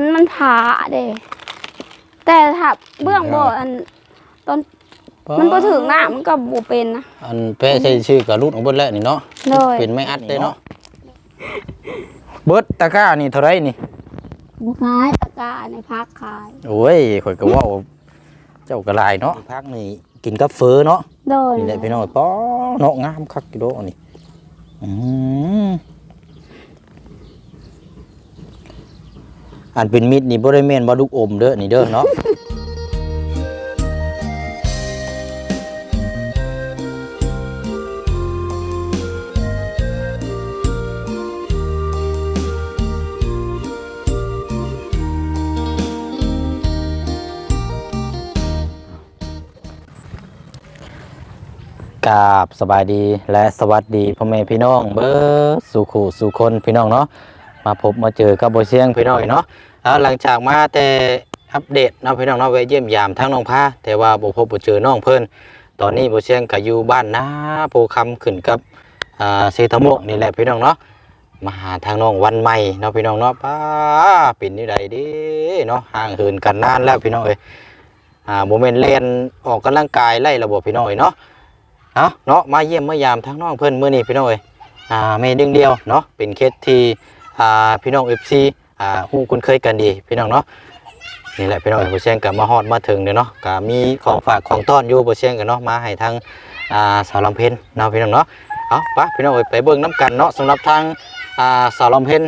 นมันผาเด้แต่ถ้าเบื้องบ่อันต้นมันบ่ถึงหน้ามันก็บ่เป็นนะอันแป้ใช้ชื่อกับรุ่นของเบิดแล้วนี่เนาะเลยเป็นไม่อัดเลยเนาะเบิดตะกร้านี่เท่าไรนี่บ่ขายตะกร้าในพักขายโอ้ยข่อยก็เว่าเจ้ากระลายเนาะพักนี่กินกับเฟอเนาะโดยนี่แหละพี่น้องป้อเนาะงามคักกิโลนี่อืม อันเป็นมิดนี่บ่ได้แม่นบ่ลูกอมเด้อนี่เด้อเนาะกราบสบายดีและสวัสดีพ่อแม่พี่น้อง เบิร์สู่ขู่สู่คนพี่น้องเนาะ มาพบมาเจอกับโบเชียงพี่น้องเนาะแล้วหลังจากมาแต่อัปเดตเนาะพี่น้องเนาะแวะเยี่ยมยามทั้งน้องพาแต่ว่าบ่พบบ่เจอน้องเพิ่นตอนนี้โบเชียงก็อยู่บ้านนาโพคำขึ้นกับอ่าเซตะโมกนี่แหละพี่น้องเนาะมาหาทางน้องวันใหม่เนาะพี่น้องเนาะป้าเป็นนี่ใดดิเนาะห่างเหินกันนานแล้วพี่น้องเอ้ยอ่าโมเมนต์เล่นออกกำลังกายไล่ระบบพี่น้องเอ้ยเนาะเอาเนาะมาเยี่ยมมายามทั้งน้องเพื่อนเมื่อนี้พี่น้องเอ้ยอ่าไม่ดึงเดียวเนาะเป็นเคสที่ อ่าพี่น้องเอฟซีอ่าฮู้คุ้นเคยกันดีพี่น้องเนาะนี่แหละพี่น้องเอ้ยบ่เชียงกับมาฮอดมาถึงเด้อเนาะก็มีของฝากของต้อนอยู่บ่เชียงกันเนาะมาให้ทางอ่าสาวลำเพ็ญเนาะพี่น้องเนาะเอาไปพี่น้องเอ้ยไปเบิ่งน้กันเนาะสำหรับทางอ่าสาวลำเพ็ญ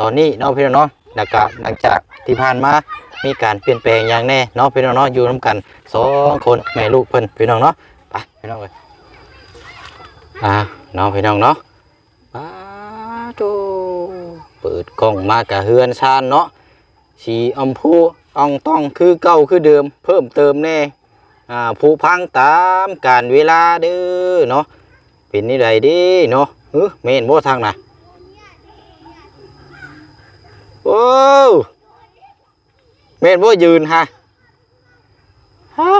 ตอนนี้เนาะพี่น้องเนาะแล้วก็หลังจากที่ผ่านมามีการเปลี่ยนแปลงอย่างแน่เนาะพี่น้องเนาะอยู่น้กันสองคนแม่ลูกเพิ่นพี่น้องเนาะไปพี่น้องเอ้ยอ่าเนาะพี่น้องเนาะป้า โตเปิดกล้องมากะเฮือนชานเนาะสีอำพูอ่องต้องคือเก่าคือเดิม เพิ่มเติมแน่อ่าผู้พังตามการเวลาเด้อเนาะเป็นนี่ใดดีเนาะเฮ้เมนบ่ทางน่ะโอ้เมนบ่ยืนฮะฮ่า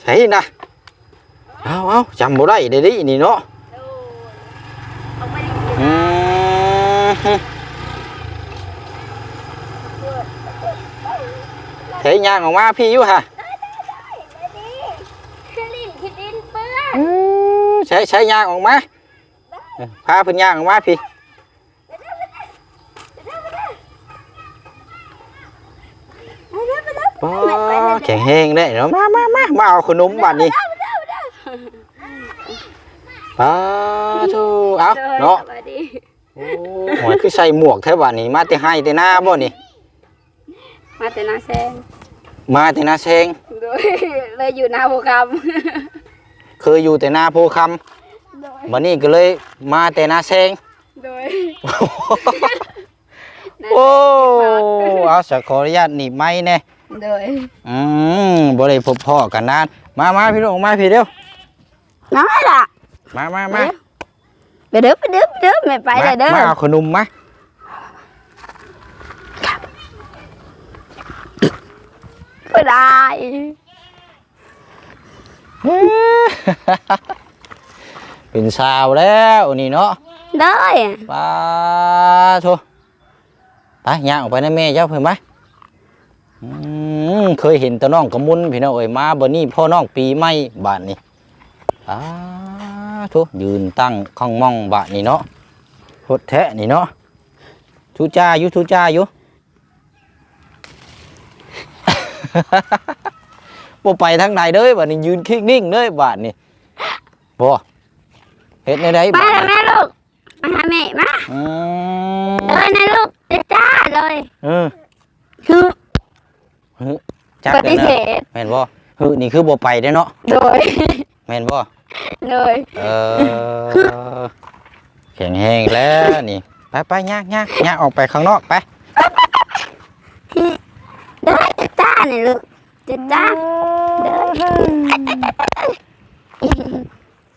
ใช่นะเอาเอาจำบ่ได้เด้ดินี่เนาะอื มฮึเฮ้ยย่างออกมาพี่อยู่ฮะลิ้นคิดดินเปื้อนอืมใช้ใช้ย่างออกมาเออพาเพิ่นย่างออกมาพี่ป้าแข็งแห้งได้เนาะมามามามาเอาขนมบัดนี้ป้าทูเอาเนาะ สวัสดีโอ้โหคือใส่หมวกแท้บัดนี้มาแต่ให้แต่หน้าบ่นี่ มาแต่นาแซงมาแต่หน้าเชงโดยเลยอยู่นาโบกรรมเคยอยู่แต่หน้าโพคโดยำบัดนี้ก็เลยมาแต่หน้าเชงโดยโอ้เอาสักขออนุญาตหนีบไม้แน่โดยอืมบ่ได้พบพ่อกันนานมามาพี่น้องมาพี่เร็วน้อยล่ะมามามา ไปเด้อไปเด้อไปเด้อไม่ไปเลยเด้อมาเอาขนมมาไม่ได้เป็นสาวแล้วนี่เนาะได้ป้าโทไปย่างออกไปนะแม่เจ้าเพิ่นมาอืมเคยเห็นแตะน้องกระมุนพี่น้องเอ้ยมาบ่นี้พ่อน้องปีใหม่บาดนี้ป้าโทยืนตั้งข้องมองบาดนี้เนาะโคตรแท้นี่เนาะทุจ้าอยู่ทุจ้าอยู่บ่ไปทางใดเด้ยบาดนี้ยืนคิกนิ่งเด้ยบาดนี้บ่เฮ็ดในใดไปบาดเลยนี้แม่ลูกมาหาแม่มาอืมเลยนะลูกจ้าเลยเออคือจักปเลฏิยเสนะธแม่นบ่คือนี่คือบ่ไปได้อเนาะโดยแม่นบ่ โดยเออแข็งแห้งแล้วนี่ ไปไปยากยากยากออกไปข้างนอกไปได้จ้าเนี่ยลูกจ้าจ้า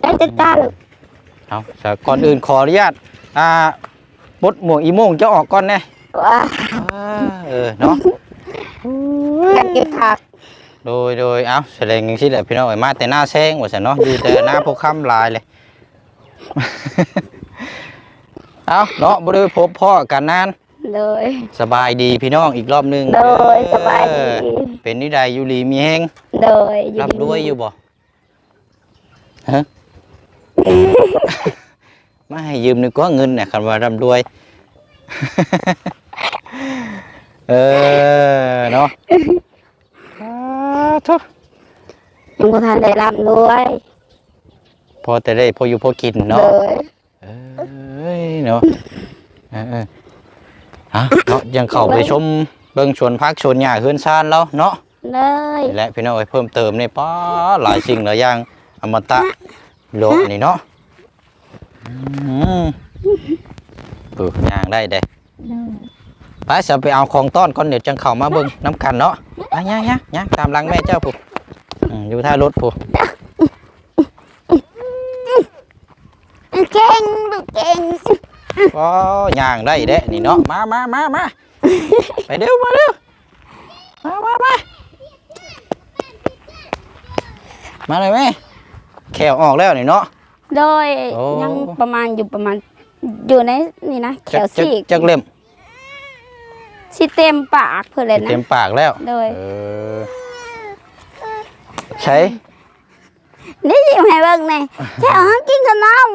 ได้จ้าจ้าลูกเอาแต่ก่อนอื่นขออนุญาตอ่าปลดหมวกอีโม่งจะออกก่อนแน่ว้าอ่าเออเนาะอยากกินผัก โดยโดยเอาแสดงอย่างที่แหละพี่น้องเอ้ยมาแต่หน้าแซงว่าซั่นเนาะอยู่แต่หน้าพวกค้ำลายเลย เอาเนาะบ่ได้พบพ่อกันนานเลยสบายดีพี่น้องอีกรอบหนึงเลยสบายดี เออเป็นนิดใดอยู่ลีมีแฮงเลยอยู่รับด้วยอยู่บ่ฮะ มาให้ยืมนึกว่าเงินเนี่ยคันว่าร่ำรวย เออเนาะอ่า ทุกยังบ่ทันได้รับด้วยพอแต่ได้พออยู่พอกินเลเนาะยเอ้ยเนาะเออเออฮะเนาะยังเข้าไปชมเบิ่งชวนพักชวนหญ้าเฮือนซานแล้วเนาะเลยนี่แหละพี่น้องเอ้ยเพิ่มเติมนี่ป้าหลายสิ่งหลายอย่างอมตะโลกนี่เนาะอืมปลูกย่างได้เด้ ไปจะไปเอาของต้อนก่อนเดี๋ยวจังเข้ามาเบิ่งน้ำกันเนาะอะย่างย่างย่างตามหลังแม่เจ้าผู้อืมอยู่ท่ารถผู้เก่งลูกเก่งก็ย่างได้เด้นี่เนาะมามามามาไปเร็วมาเร็วมามามามาเลยแม่แขวออกแล้วนี่เนาะ โดยโอ้ ยังประมาณอยู่ประมาณอยู่ในนี่นะแขวจักซีกจักเล่ม สิเต็มปากเพื่อนเลยนะ เต็มปากแล้วโดย เออใช้นี่ยิ้มให้เบิ่งแน่แค่เอาให้กินขนม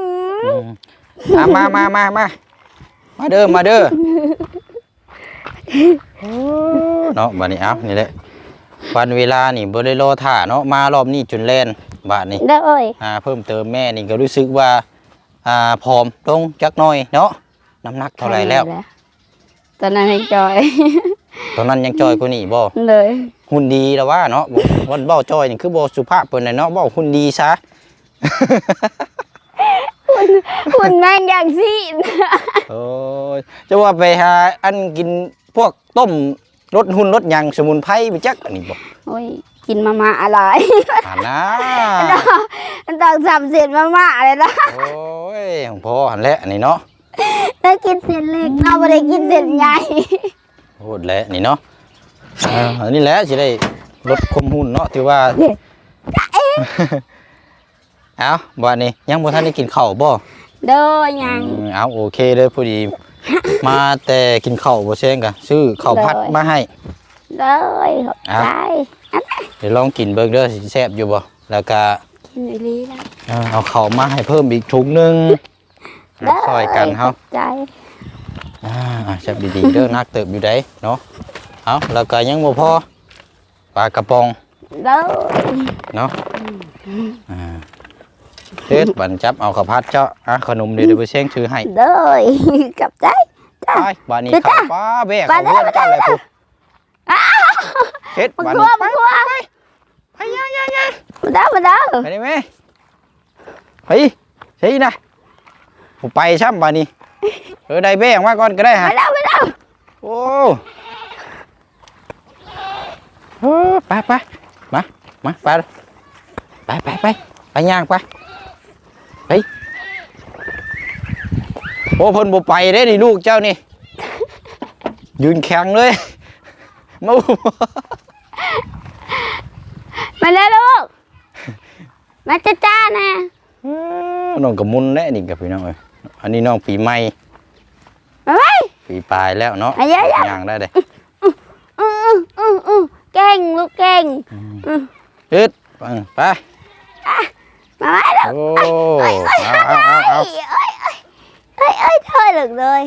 อะมามามามามาเด้อมาเด้อเนาะบัดนี้เอานี่แหละวันเวลานี่บ่ได้รอท่าเนาะมารอบนี้จนแล่นบาดนี้เด้อเอ้ยอ่าเพิ่มเติมแม่นี่ก็รู้สึกว่าอ่าผอมลงจักหน่อยเนาะน้ำหนักเท่าไหร่แล้ว ตอนนั้นให้จอย ตอนนั้นยังจอยกว่านี้บ่เลยหุ่นดีแล้วว่าเนาะบ่วันเบ้าจอยนี่คือบ่สุภาพเพิ่นน่ะเนาะเบ้าหุ่นดีซะคุณแม่งอย่างซีนโอ้ยจะว่าไปหาอันกินพวกต้มรสหุ่นรสหยังสมุนไพรไปจักอันนี้บ่โอ้ยกินมาม่าอะไรอ่านะมันต้องสับเสร็จมาม่าเลยนะ โอ้ยของพ่อหันแหละอันนี้เนาะ ได้กินเส้นเล็กเราไม่ได้กินเส้นใหญ่โหดแหละนี่เนาะอ่าอันนี้แหละสิได้ลดความหุ่นเนาะที่ว่าเอาวันนี้ยังบ่ทันได้กินข้าวบ่เด้อยัง อืมเอาโอเคเลยพอดี มาแต่กินข้าวบ่เช่งกันซื้อข้าวผัดเลยมาให้ เด้อขอบอะใจ เดี๋ยวลองกินเบิ่งเด้อสิแซ่บอยู่บ่แล้วก็กินอีหลีแล้วเอ่อเอาข้าวมาให้เพิ่มอีกถุงหนึง เด้อซอยกันเฮาขอบใจอ่าอะแซ่บดีๆเด้อนักเติบอยู่ได้เนาะเอาแล้วก็ยังบ่พอปลากระป๋องเด้อเนาะอ่าเฮ็ดบันจับเอาข้าวผัดเจ้าอะขนมเดี๋ยวเดี๋ยวไปเช่งชื่อให้เด้อขอบใจไปบ้านนี้เดี๋ยวข้าจ้ะวป้าแบกไปเขาเด้อเพื่อนกันเลยปุ๊เฮ็ดมาบ้านครันี้วไปมาครัวไปยังยังยังมาเด้อมาเด้อไปได้ไหมเฮ้ยใช่นะ ผมไปช่ำบ้านนี้เออได้แบกมาก่อนก็ได้ฮะมาเด้อมาเด้อโอ้เออไปไปมามาไปไปไปไปไปย่างไปไปโอ้เพิ่นบ่ไปเด้นี่ลูกเจ้านี่ ยืนแข็งเลยมามาเด้อลูกมาจ้าจ้านะเอ้อน้องกับมุนแน่นี่กับพี่น้องเอ้ย อันนี้น้องปีใหม่มาไว้ปีปลายแล้วเนาะอะเยอะๆย่างได้เลยอืออืออือเก่งลูกเก่งยึดไปไปมาไว้ลูกโอ้เอาเอาเอาเอาเอ้ยเอ้ยเอ้ยเอ้ยเอ้ยลูกเลย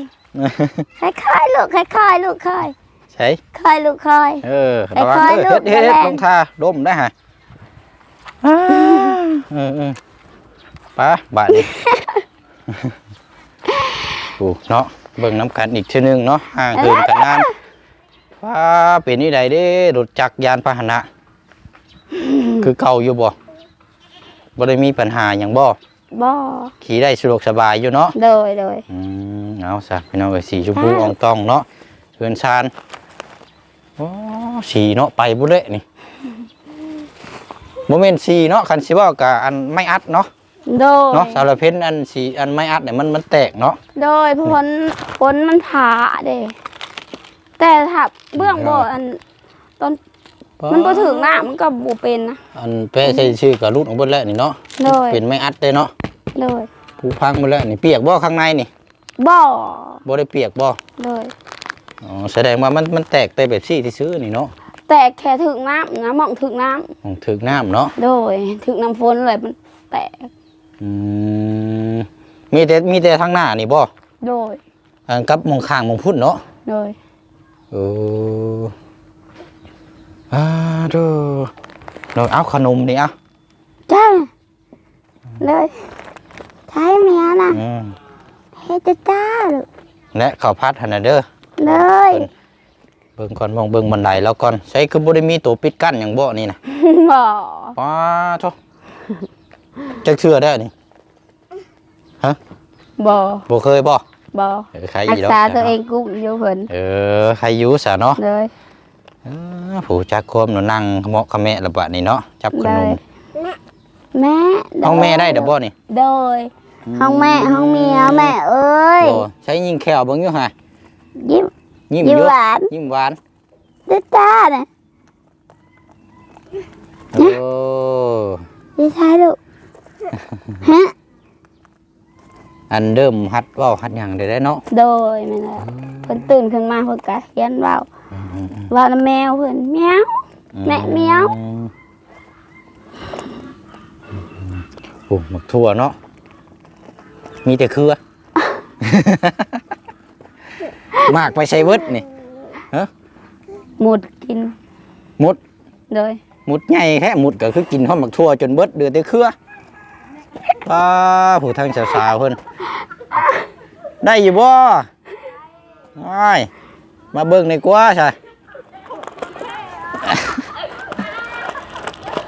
ค่อยๆลูกค่อยๆลูกค่อยใช่ค่อยลูกค่อยเออระวังค่อยๆเด้อลูเฮ็กดเฮ็ดเฮ็ดแรงลงท่าล้มได้ฮะเออเออไปบาดนี้ โอ้เนาะเบิ่งน้ำกันอีกเทีนึงเนาะห่างเหินกันนานว้าเป็นนี่ใดเด้รถจักรยานพาหนะ คือเก่าอยู่บ่บ่ได้มีปัญหาหยังบ่บ่ขี่ได้สะดวกสบายอยู่เนาะโดยโดยอืมเอาซะพี่น้องเอ้ยสีชมพูค่ะอองตองเนาะเพื่อนชานโอ้สีเนาะไปบุเละนี่โมเมนต์สีเนาะคันสิเว่ากับอันไม่อัดเนาะ โดยเนาะสารเพนอันสีอันไม่อัดเนี่ยมันมันแตกเนาะโดยผลผลมันผาเด้แต่ถ้าเบื้องบ่อันต้นมันบ่ถึงหน้ามันก็บ่เป็นนะอันแป้ใช้ชื่อกับรูดของเบิดแล้วนี่เนาะโดยเป็นไม่อัดเลยเนาะโดยผู้พังหมดแล้วนี่เปียกบ่ข้างในนี่บ่บ่ได้เปียกบ่โดยอ๋อแสดงว่ามันมันแตกแต่แบบซี่ที่ซื้อนี่เนาะแต่แค่ถึงน้ำนะมองถึงน้ของถึกน้ำเนาะำโดยถึงน้ำฝนเลยมันแตก อืมมีแต่มีแต่ทางหน้านี่บ่โดยอันกับมองข้างมองพุ่นเนาะโดยโอ้อาดูเราเอาขนมนี่เอาจ้าเลยใช้เมียนะอืมเฮ้จ้าจ้าลูกและข้าวพัดหันน่ะเด้อ เลยเบิ่งก่อนมองเบิ่งบันไดแล้วก่อนใช้คือบ่ได้มีตัวปิดกั้นอย่างบ่นี่นะบ่ป้าโท จักเชื่อได้อนี่บ่บ่เคยบ่บ่เออใครอรักยู่ดอกษาตัวเองกุ้งอยู่เพิ่นเออใครอยู่ซะเนาะเลยเออผู้จักควมหนูนั่งเหมาะกับแม่ละบาดนี่เนาะจับขนมแม่ห้องแม่ได้เด้อบ่นี่โดยห้องแม่ห้องเมียแม่เอ้ยโอ้ใช้ยิงแควเบิ่งอยู่ห่ายิ้มยิ้มยิ้มอยู่หวานยิ้มหวานจ้าจ้าน่ะ โอ้ดีใช่ลูก ฮะอันเดิมฮัดเว้าฮัดหยังได้ได้เนาะโดยแม่นแหละเพิ่นตื่นขึ้นมาเพิ่นก็เขียนเว้าอืมอืมอืมเว้าน้ำแมวเพิ่นแมว แม่เมียว โอ้หมักทั่วเนาะมีแต่เครือ มากไปใช้เวิร์ดนี่หมุดกินมุดโดยมุดใหญ่แค่มุดก็คือกินข้าวหมักทั่วจนเบิดเดือดแต่เครือ ป้าผู้ทางสาวๆเพิ่นได้อยู่บ่อ้ายมาเบิ่งในอยกว่าใช่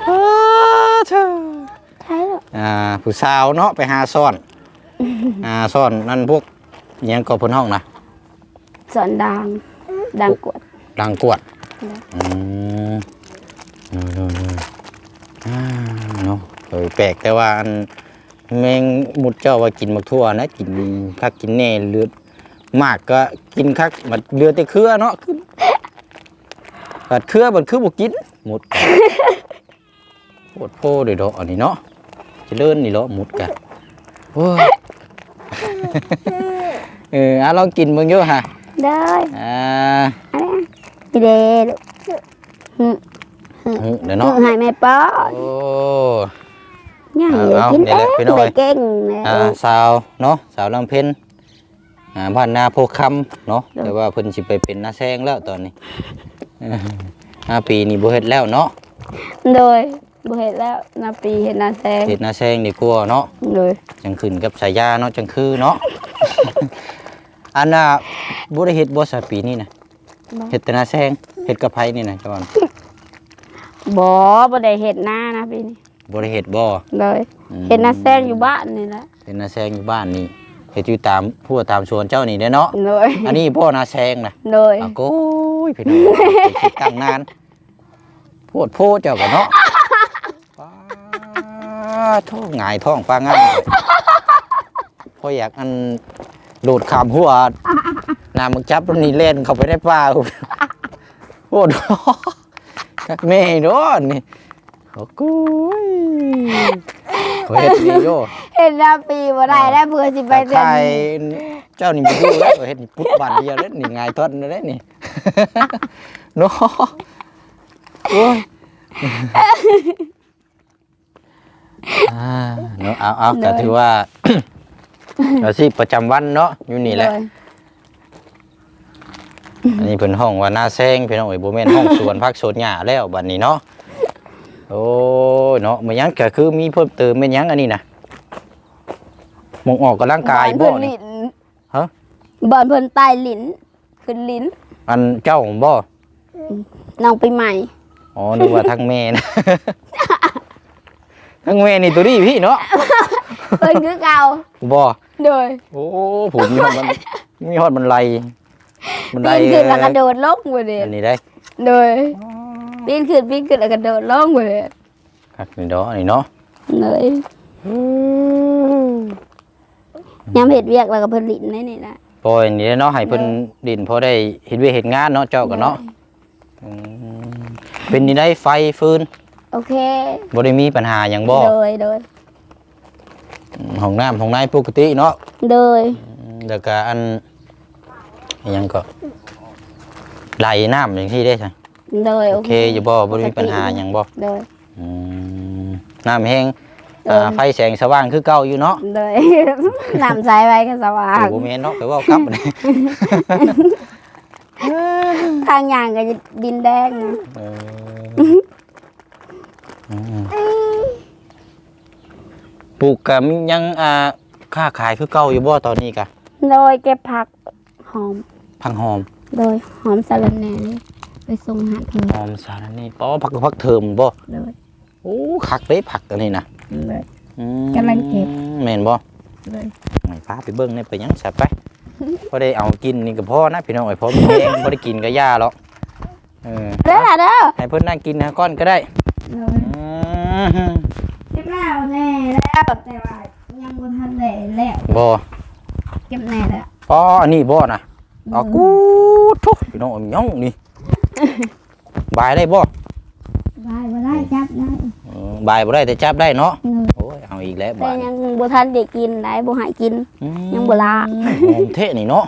อ้าเธอใช่ลูกอ่าผู้สาวเนาะไปหาซ่อน อ่าซ่อนนั่นพวกอิหยังก็เพิ่นห้องนะสอนดังดังกวดดังกวดนะอืมเออๆๆอ่าเนาะเออแปลกแต่ว่าอันแมงมุดเจ้าว่ากินมักทั่วนะกินคักกินแน่เลือดมากก็กินคักมันเลือดแต่เครือเนาะคือบัดเครือบัดคือบ่กินหมดโคตรโพเด้อดอกอันนี้เนาะเจริญนี่เหรอหมดกันโอ้ยเอออะลองกินเบิ่งอยู่ฮะได้อ่าดีเด้ลูกอืมเดี๋ยวหนูเนาะให้แม่ป้อนโอ้ ใหญ่เอากินเดี๋เอยวงไปหน่อยเลยเก่งเลยอ่าสาวเนาะสาวลำเพ็ญอ่าบ้านนาโพคำเนาะแต่ว่าเพิ่นสิไปเป็นนาแซงแล้วตอนนี้เออห้าปีนี่บ่เฮ็ดแล้วเนาะโดยบ่เห็นแล้วนาปีเห็นนาแซงเฮ็ดนาแซงดีกว่าเนาะโดยจังขึ้นกับสายยาเนาะจังคือเนาะอันน่ะบ่ได้เฮ็ดบ่ซะปีนี้นะเฮ็ดแต่นาแซงเฮ็ดกับไผนี่นะจังว่าบ่บ่ได้เห็นหน้านะปีนี้ บ่ได้เฮ็ดบ่โดยอืมเห็นนาแซงอยู่บ้านนี่แหละเฮ็ดนาแซงอยู่บ้านนี่เฮ็ดอยู่ตามผู้ตามสวนเจ้านี่เด้อเนาะโดยอันนี้พ่อนาแซงนะโดยอาโก้ยพี่น้องไปคิดตั้งนานโพดโพดเจ้ากันเนาะป้าท้องหงายท้องฟ้างานเลยพออยากอันโดดขามหัวน้ำมึงจับแล้วนี่เล่นเข้าไปในป่าโอ้โหกักแม่โดนนี่ โอ้กูยเฮ็ดดีโยเห็นนาปีบ่ได้แล้วเพื่อสิไปไปเรียไทนยเจ้านี่มีดูแล้วเฮ็ดพุทธบัตรเดียวแล้วนี่ไงายทอดแล้วนี่เนาะโอ้ยอ่าเนาะเอาเอาก็ถือว่า อาชีพประจำวันเนาะอยู่นี่แหละโดยอันนี้เป็นห้องว่าหน้าแซงพี่น้องเอ้ยบ่แม่นห้องสวนพักสวนหญ้าแล้วบัดนี้เนาะ โอ้ยเนาะมันหยังก็คือมีเพิ่มเติมเป็นหยังอันนี้นะมองออกกำลังกายบ่บ้นเพิ่นนี่ลิ้นฮะบ้านเพิ่นใต้ลิ้นขึ้นลิ้น อันเจ้าบ่น้องปีใหม่อ๋อนึกว่าทั้งแม่นะทั้งแม่นี่ตัวนี้พี่เนาะเพิ่นคือเก่าบ่โดยโอ้ผมมีฮอดมันมีฮอดมันไลมันไลปีนขึ้นแล้วก็โดดลงไปเลยอันนี้ได้โดย ปีนขึ้นปีนขึ้นแล้วก็โดดลงไปเลยครับนี่เนาะนี่เนาะเลยยามเฮ็ดเวียกแล้วก็เพิ่นลิ้นในนี่ล่ะปล่อยนี่เนาะให้เพิ่นดินพอได้เฮ็ดเวยกเฮ็ดงานเนาะเจ้าก็เนาะอืมเป็นนี่ได้ไฟฟืนโอเคบ่ได้มีปัญหาหยังบ่โดยโดยห้องน้ำห้องในปกติเนาะโดยอืมแล้วก็อันอิหยังก็ไหลน้ำอย่างที่ได้ใช่ โดยโอเคอยู่บ่บ่มีปัญหาหยังบ่โดยอืมน้ำแห้งเอออ่อ่าไฟแสงสว่างคือเก่าอยู่เนาะโดยนำใจไว้ก็สว่างโอ้บ่แม่นเนาะไปเว้ากลับนี่ทางอย่างก็ดินแดงนะเอออืมปลูกก็มียังอ่าค้าขายคือเก่าอยู่บ่ตอนนี้กะโดยเก็บผักหอมพังหอม โดยหอมสะระแหน่นี่ ไปส่งหาเพิ่นหอมสารนี่ป้อผักผักเทิมบ่โดยโอ้คักเด้ผักอันนี้นะโดยอืมกำลังเก็บแม่นบ่โดยไม่พาไปเบิ่งนี่ไปหยังสัตว์ไปพอได้เอากินนี่ก็พอนะพี่น้องไอ้พอมีเองบ่ได้กินก็ย่าหรอกเออเด้อล่ะเด้อให้เพิ่นนั่งกินนะก้อนก็ได้โดยอืมเก็บแล้วแน่แล้วแต่ว่ายังบ่ทันได้แล้วบ่เก็บแน่แล้วอ๋ออันนี้บ่นะเอากูทุกพี่น้องเอาย่องนี่ บายได้บ่บายบ่ได้จับได้เออบายบ่ได้แต่จับได้เนาะโดยโอ้ยเอาอีกแล้วแต่บายยังบ่ทันได้กินได้บ่ให้กิน อืมยังบ่ลาหอมเทะนี่เนาะ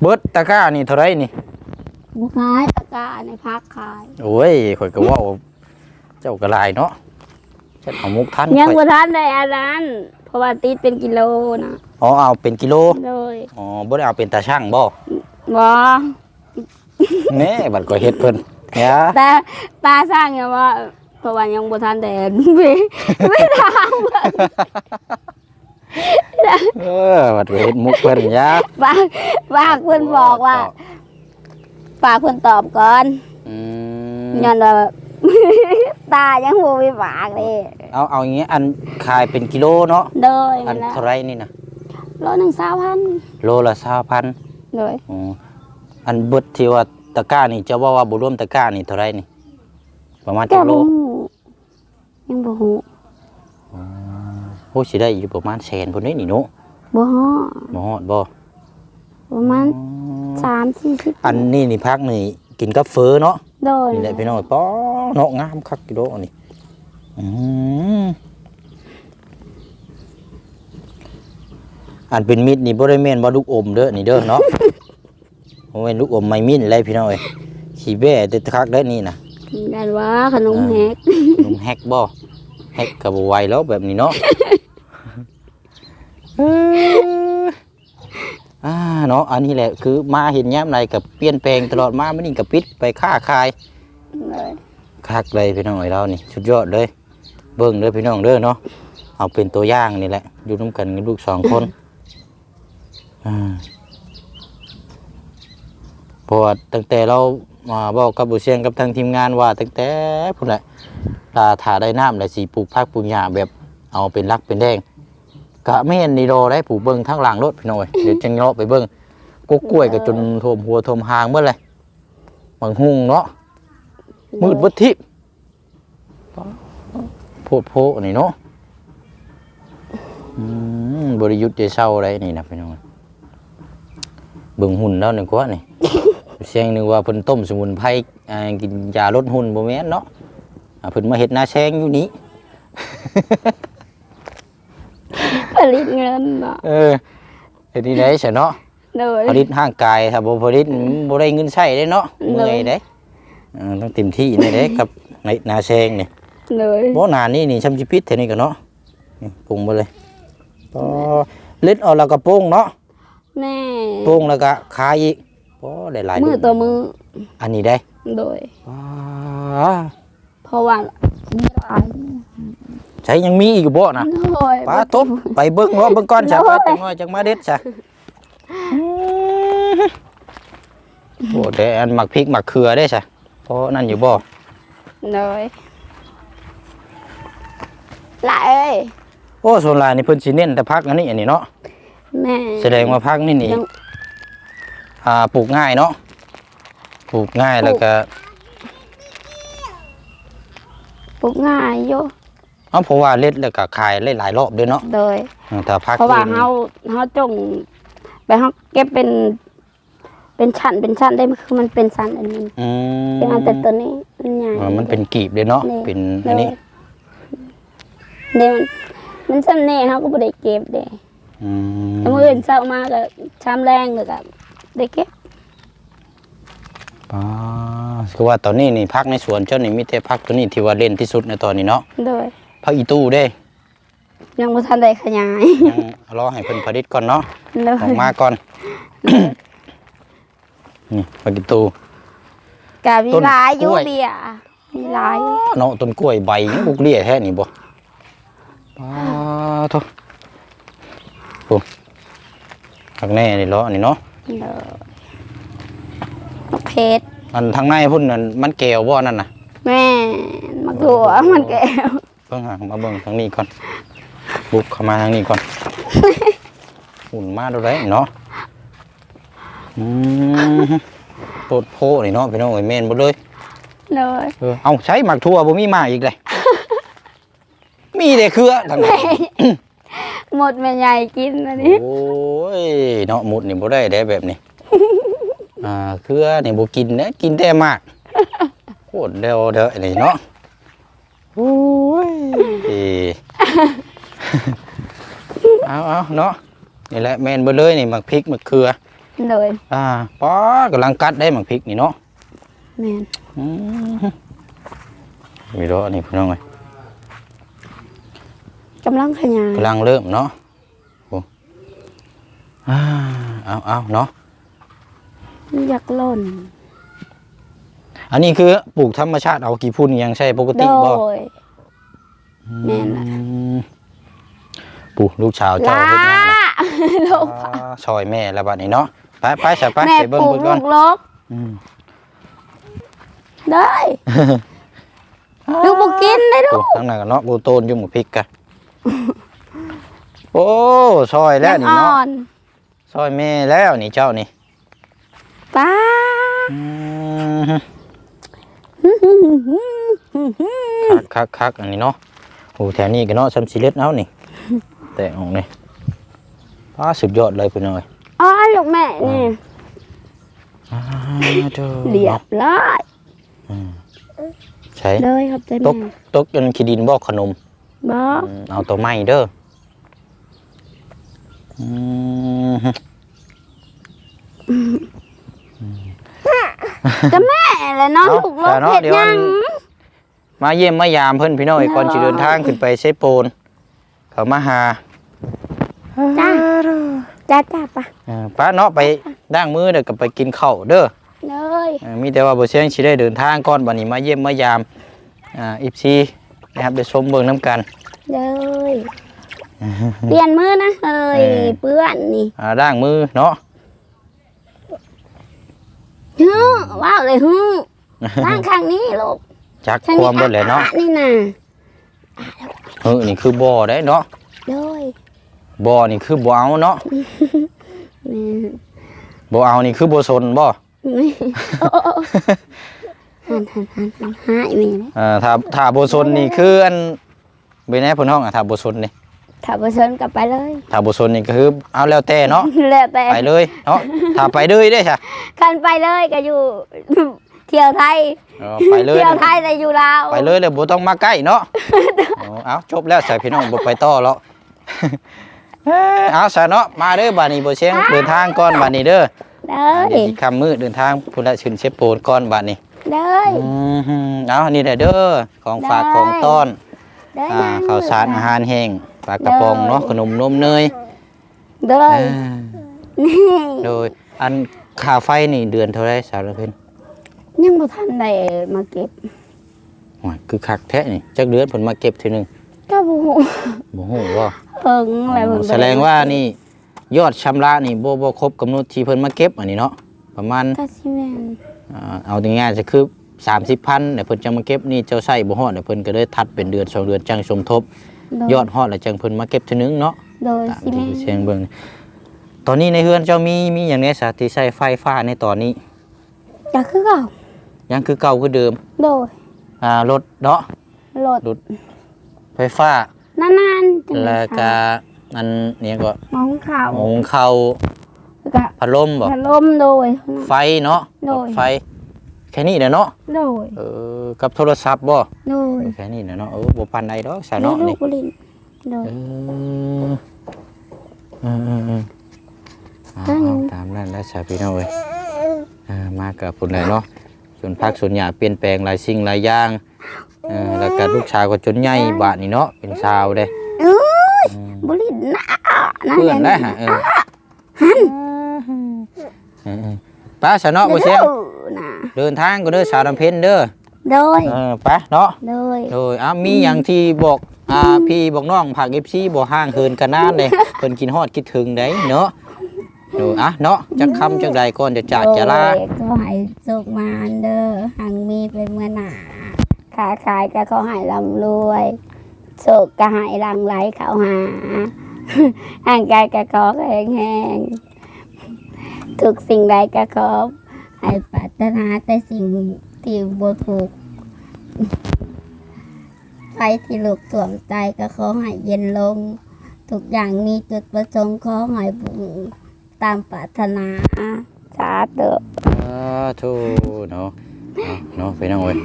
เบิดตะกร้านี่เท่าไหรนี่บ่ขายตะกร้าในพักขาย โอ้ยข่อยก็เว่าเจ้ากระลายเนาะเจ้าเอามุกท่านยังข่อยบ่ทันได้อันนั้นเพราะว่าติดเป็นกิโลนะอ๋อเอาเป็นกิโลโดยอ๋อบ่ได้เอาเป็นตาช่างบ่บ่ แหน่บัดก็เฮ็ดเพิ่นเนี่ยแต่ตาสร้างอย่างว่าเพราะว่ายังบ่ทันได้ไม่ไม่ทำเออบัดก็เฮ็ดมุกเพิ่นยะฝากฝากเพิ่นบอกว่าฝากเพิ่นตอบก่อนอืมย้อนว่าตายังบ่มีฝากเลยเอาเอาอย่างงี้อันขายเป็นกิโลเนาะโดยอันั่นนแหละเท่าไหรนี่นะร้อยหนึ่งสามพันโลละ20,000โดยอ๋อ อันเบิดที่ว่าตะกร้านี่จะว่าว่าบ่รวมตะกร้านี่เท่าไหรนี่ ประมาณแต่จักโลบ่ฮู้ยังบ่ฮู้โอ้สิได้อยู่ประมาณแสนพุ่นนี่นี่เนาะบ่ฮอดบ่ฮอดบ่ประมาณสามสี่สิบอันนี้นี่พักนี่กินกับเฟอเนาะ โดยนี่แหละพี่น้องป้อเนาะงามคักกิโลอันนี้อืมอันเป็นมิดนี่บ่ได้แม่นว่าลูกอมเด้อนี่เด้อเนาะ บ่แม่นลูกอมไม่มิ้นเลยพี่น้องเอ้ยขี้แบ้แต่คักได้อนี่น่ะได้ว่าขนมแฮกนมแฮกบ่แฮกก็บ่ไหวแล้วแบบนี้เนาะเอ้ออ่าเนาะอันนี้แหละคือมาเห็นยามใดก็เปลี่ยนแปลงตลอดมามื้อนี้ก็ปิดไปค้าขายเลยคักเลยพี่น้องไอ้เรานี่สุดยอดเลย เบิ่งเด้อพี่น้องเด้อเนาะเอาเป็นตัวอย่างนี่แหละอยู่ร่วมกันกับลูกสองคนอ่า เพราะว่าตั้งแต่เราาบอกกับบุเชียงกับทางทีมงานว่าตั้งแต่พุ่นแหละลาถาได้น้ำและสีปลูกพักปลูกหญ้าแบบเอาเป็นรักเป็นแดงกะไม่เห็นนี่โดได้ปลูกเบิ่งทั้งหลังรถพี่น้อยเดี๋ยวจังเลาะไปเบิ่งกกกล้วยก็จนท่วมหัวท่วมหางเมื่อไรบางหุงเนาะมืดเบดทิพย์โพดโพนี่เนาะอืมบริยุทธ์จะเศร้าอะไรนี่นะพี่น้องเบิ่งหุ่นแล้วหนึ่งกว่านี่ เสียงหนึงว่าเพิ่นต้มสมุนไพรอ่ากินยาลดหุ่นบ่แม่นเนาะอ่าเพิ่นมาเฮ็ดนาแซงอยู่นี้ผลิตเงินเนาะเออเฮ็ดนี่ได้ซะเนาะโดยผลิตร่างกายถ้าบ่ผลิตบ่ได้เงินใช้เด้เนาะเลยเมื่อยเด้อ่าต้องเต็มที่นี่เด้กับในนาแซงนี่โดยบ่นานนี่นี่ชำจิพิษเท่านี้ก็เนาะนี่ปรุงไปเลยพอเล็ดเอาแล้วก็โป้งเนาะแน่โป้งแล้วก็ขายอีก พอได้หลายมือรุ่นตัวมือ อันนี้ได้โดยว้าเพราะว่ามีหลายใช้ยังมีอีกอยู่บ่นะโดยป้าตบไปเบิ่งเนาะเบิ่งก่อนจ้ะโอ้ยจังน้อยจังมาเด็ดจ้ะโอ้แต่อันหมักพริกหมักเขือได้จ้ะเพราะนั่นอยู่บ่โดยหลายเอ้ยโอ้ส่วนหลายนี่เพิ่นสิเน้นแต่พักอันนี้อันนี้เนาะแม่แสดงว่าพักนี่นี่ยัง อ่าปลูกง่ายเนาะปลูกง่ายแล้วก็ปลูกง่ายอยู่เอาเพราะว่าเล็ดแล้วก็ขายหลายๆรอบด้วยเนาะโดยอืมแต่พักเพราะว่าอื่นเฮาเฮาจงไปเฮาเก็บเป็นเป็นชั้นเป็นชั้นได้มันคือมันเป็นชั้นอันนี้อืมเป็นอันแต่ตัวนี้มันใหญ่อ่ามันเป็นกีบเลยเนาะนี่เป็นอันนี้เดี๋ยวมันมันซ้ำแน่เฮาก็บ่ได้เก็บเด้อืมแต่มื้ออื่นเช้ามาก็ชามแรงเลยก็ ได้เก็บอ๋อคือว่าตอนนี้นี่พักในสวนเจ้านี่มีแต่พักตัวนี้ที่ว่าเล่นที่สุดในตอนนี้เนาะโดยพักอีตู้เด้ ยังบ่ทันได้ขยายยังรอให้เพิ่นผลิตก่อนเนาะโดออยกมาก่อน นี่พักอีตู้กะมีต้นหลายอยู่กล้วยเบียร์มีหลายเนาะต้นกล้วยใบยังบุกเลี่ยแท้นี่บ่ป้าโทโอ้ทางแน่นี่เนาะนี่เนาะ โดยมะเพชรอันทางในพุ่นนั่นมันแก้วบ่นั่นน่ะแม่นมะถั่วมันแก้วเบิ่งหามาเบิ่งทางนี้ก่อนบุกเข้ามาทางนี้ก่อนหุ่นมาดูได้เนาะอืมโปดโพนี่เนาะพี่น้องเอ้ยแม่นบ่เลยโดยเออเอาใช้หมักทั่วบ่มีมาอีกเลย มีแต่เครือทางนั้น หมดแม่ใหญ่กินอันนี้ โอ้ยเนาะหมุดนี่บ่ได้ได้แบบนี้ อ่าเครือนี่บ่กินนะกินแต่หมากโคตรเดียวเด้อนี่เนาะโอ้ยเอาเอาเนาะนี่แหละแม่นเบ่เลยนี่หมักพริกหมักเขือ โดยอ่าป้อกำลังกัดได้หมักพริกนี่เนาะแม่นอืมมีรถนี่พี่น้องเอ้ย กำลังขยายกำลังเริ่มเนาะโอ้อ่าเอาเอาเนาะอยากหล่น อันนี้คือปลูกธรรมชาติเอากี่พุ่นยังใช่ปกโดติบ่ยแม่นล่ะอืมปลูกลูกชาวเจ้าลาเฮ็ดหยังล่ะลูกอ่าซอยแม่แล้วบัดนี้เนาะไปไปใส่ไปแม่ไปเบิ่งปลูกเบิ่งก่ลูอนกลกอืมได้ลูกบ่กินได้ลูปลูกกทั้งนั้นก็เนาะกูโตนอยู่หมู่พริกกะ โอ้ซอยแล้วนี่อ่อเนาะนซอยแม่แล้วนี่เจ้านี่ป้าอืมคักคักคักอันนี้เนาะโอ้แถวนี้ก็เนาะซ้ำสิเล็ดเอานี่แต่ออกนี่ป้าสุดยอดเลยพี่น้อยอ๋อลูกแม่นี่อ่าเด้อเรียบร้อยใช่เลยครับใจตแม่กตกจนขี้ดินบอกขนม บ่อืมเอาตัวไม้เด้ออืมก็แม่แหละเนาะเอาลูกลกแต่เนาะเฮ็ดเดี๋ยวหยัอังนมาเยี่ยมมายามเพิ่นพี่น้อยก่อนสิเดินทางขึ้นไปเซโปนเขามาหาจ้าจ้าจ้าปะเออป้าเนาะไปด่างมือเด้อก็ไปกินข้าวเด้อเลยเออมีแต่ว่าบ่เสียงสิได้เดินทางก่อนบัดนี้มาเยี่ยมมายามอ่าอีซี นะครับได้ชมเบิ่งน้ำกันเลยเปลี่ยนมือนะเฮ้ยเออเปื้อนนี่อ่าด่างมือเนาะฮึว้าวเลยฮึล้างข้างนี้ลูกจักข้างความเบิดเลยเนาะอ่นี่น่ะเออนี่คือบ่อได้เนาะเลยบ่อนี่คือบ่เอาเนาะแม่บ่เอานี่คือบ่สนบ่ไม่โอ้โอ้โอ้ หันหันหันหันหายม่นะเอ่อถ้าถ้าบ่สนนี่คืออันเบ่แน่เพิ่นห้องอะถ้าบ่สนนี่ถ้าบ่เชิญกลับไปเลย ถ้าบ่สนนี่ก็คือเอาแล้วแต่เนาะแล้วแต่ไปเลยเนาะถ้าไปเลยได้ซะคันไปเลยก็อยู่ เที่ยวไทยเออไปเลย เที่ยวไทยแต่อยู่ลาวไปเลยแล้วบ่ต้องมาใกล้เนาะเอาเอาจบแล้วใส่พี่น้องบ่ไปต่อแล้วเอ้ยเอาซะเนาะมาเด้อบัดนี้บ่เสียงเดินทางก่อนบัดนี้เด้อเด้อ่าอเดี๋ยวอีกคำมือเดินทางพุ่นละชื่นเชฟโปนก่อนบัดนี้ เด้ออืมเอานี่แหละเด้อของฝากของต้อนเด้ออ่านะข้าวสารอาหารแห้งปลากระป๋องเนาะขนมนมเนยเด้ออ่านี่โดยอันค่าไฟนี่เดือนเท่าไรสารพินยังบ่ทันได้มาเก็บโอ้ยคือคักแท้นี่จักเดือนผลมาเก็บทีหนึงก็บ่ฮู้บ่ฮู้ว่าเพิ่งอะไรเพิ่นแสดงว่านี่ยอดชำระนี่บ่บ่ครบกำหนดที่เพิ่นมาเก็บอันนี้เนาะประมาณก็สิแม่นอ่า เอาง่ายๆจะคือ30,000เดี๋ยวเพิ่นจะมาเก็บนี่เจ้าใช้บ่ฮอดเดี๋ยวเพิ่นก็เลยทัดเป็นเดือนสองเดือนจังสมทบ โดยอดฮอดแล้วจังเพิ่นมาเก็บทีหนึงเนาะโดยตามสิแม่ที่นเชียงเบิ่งนี่ตอนนี้ในเฮือนเจ้ามีมีอย่างนี้สาธิใช้ไฟฟ้าในตอนนี้ จะคือเก่ายังคือเก่าคือเดิมโดยอ่ารถเนาะรถไฟฟ้านานๆจังแล้วก็อันนี้ก็มองข่าวหุงข้าว แล้วก็พัดลมบ่พัดลมโดย ไฟเนาะโดย ไฟ แค่นี้แหละเนาะโดยเออกับโทรศัพท์บ่โดยแค่นี้แหละเนาะเออบ่ปานใดดอกสาไม่เนาะลูนี่กบุรินโดย เออเออเออเออเอาได้อยู่เอาตามนั้นแล้วสาพี่น้องเอ้ยอ่ามากกับพุ่นเลยเนาะส่วนภาคส่วนหญ้าเปลี่ยนแปลงหลายสิ่งหลายอย่างเออแล้วก็ลูกชายก็จนใหญ่บาดนี่เนาะเป็นชาวเด้เอ้ยอืมบุหรีหน้านะเพื่อนได้ฮะเออเออๆ ไป้าสะเนาะบ่เสียงนะเดินทางก็เด้อสาวน้ำเพ็ญเด้อโดยเออไปเนาะโดยโดยอะมีอย่างที่บอกอ่าพี่บอกน้องผักเอฟซีบ่ห่างเหินกันนานเลยเพิ่นกินฮอดคิดถึงได้เนาะโดยอะเนาะจักคำจักใดก่อนจะจากจะลา โดยก็ให้สุขมานเด้อหังมีเป็นเมื่อหนาขาขายก็ขอให้ร่ำรวยโศกก็ให้รังไหลเข้าหา ห่างกายก็ขอแข็งแรง ทุกสิ่งใดก็ขอให้ปรารถนาแต่สิ่งที่บ่ถูกไฟที่ลุกท่วมใจก็ขอให้เย็นลง ทุกอย่างมีจุดประสงค์ขอให้บุญตามปรารถนาสาธุสาธุเนาะเอาเนาะไปน้องเอ้ย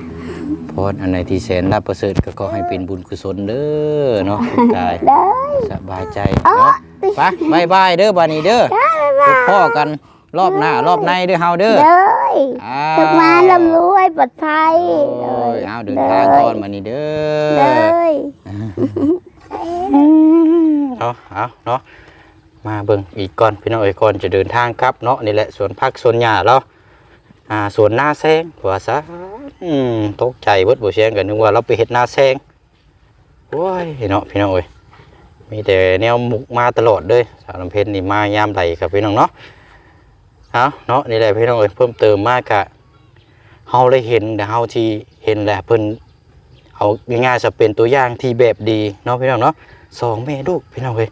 พรอันไหนที่แสนรับประเสริฐก็ขอให้เป็นบุญกุศลเด้อเนาะทุกกายได้สบายใจเนาะไปบายบายเด้อบัดนี้เด้อพบพ่อกัน รอบหน้ารอบในเด้อเฮาเด้อเลยอ้าวสุขมาลำรวยปลอดภัยโอ้ยเอาเดินทางก่อนมานี่เด้เลอยเนาะเอาเนาะมาเบิ่งอีกก่อนพี่น้องเอ้ยก่อนจะเดินทางครับเนาะนี่แหละสวนผักสวนหญ้าเราอ่าสวนหน้าแซงว่าซะอืมตกใจเบิดบ่เสียงกันนึกว่าเราไปเฮ็ดหน้าแซงโอ้ยเนาะพี่น้องเอ้ยมีแต่แนวมุกมาตลอดเลยสาวลำเพ็ญนี่มายามใดครับพี่น้องเนาะ เอาเนาะนี่แหละพี่น้องเอ้ยเพิ่มเติมมากกะเฮาได้เห็นแต่เฮาที่เห็นแหละเพิ่นเอาง่ายๆจะเป็นตัวอย่างที่แบบดีเนาะพี่น้องเนาะสองแม่ลูกพี่น้องเว้ย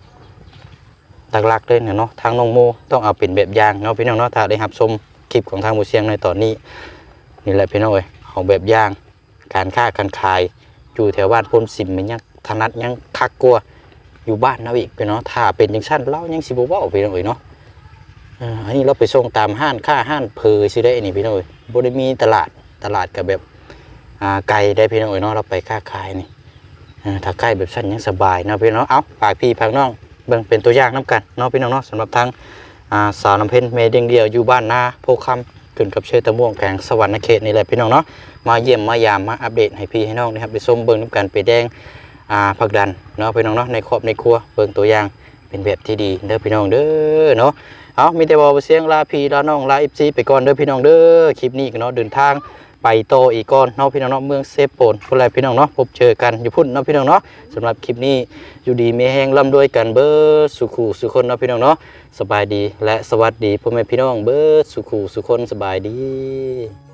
หลักๆเลยเนี่ยเนาะทางน้องโมต้องเอาเป็นแบบอย่างเนาะพี่น้องเนาะถ้าได้รับชมคลิปของทางหมูเสียงในตอนนี้นี่แหละพี่น้องเว้ยเอาแบบอย่างการค้าการขายอยู่แถวบ้านพ้นสิมมันยังถนัดยังคักกลัวอยู่บ้านเราอีกพี่น้องถ้าเป็นจังชั้นเรายังสิบ่เว้าพี่น้องเว้ยเนาะ อันนี้เราไปส่งตามห้านค้าห้านเพอสิได้นี่พี่น้องเว้ยบ่ได้มีตลาดตลาดกับแบบไกลได้พี่น้องเว้ยเนาะเราไปค้าขายนี่ถ้าใกล้แบบสั้นยังสบายเนาะพี่น้องเอาฝากพี่ฝากน้องเบิ่งเป็นตัวอย่างน้กันเนาะพี่น้องเนาะสำหรับทางสาวน้ำเพ็ญเมเดงเดียวอยู่บ้านนาโพคำขึ้นกับเชยตะม่วงแขงสวรรค์เขตนี่แหละพี่น้องเนาะมาเยี่ยมมายามมาอัปเดตให้พี่ให้น้องนะครับไปส้มเบิ่งน้ำกันไปแดงผักดันเนาะพี่น้องเนาะในครอบในครัวเบิ่งตัวอย่างเป็นแบบที่ดีเด้อพี่น้องเด้อเนาะ เอามีแต่บอกเสียงลาพีลาน้องลาอิฟซีไปก่อนเด้อพี่น้องเด้อคลิปนี้ก็เนาะเดินทางไปโตอีกก่อนเนาะพี่น้องเนาะเมืองเซฟโปนพวกไรพี่น้องเนาะพบเจอกันอยู่พุ่นเนาะพี่น้องเนาะสำหรับคลิปนี้อยู่ดีมีแห้งร่ำด้วยกันเบิร์ดสุขูสุคนเนาะพี่น้องเนาะสบายดีและสวัสดีพ่อแม่พี่น้องเบิร์ดสุขูสุคนสบายดี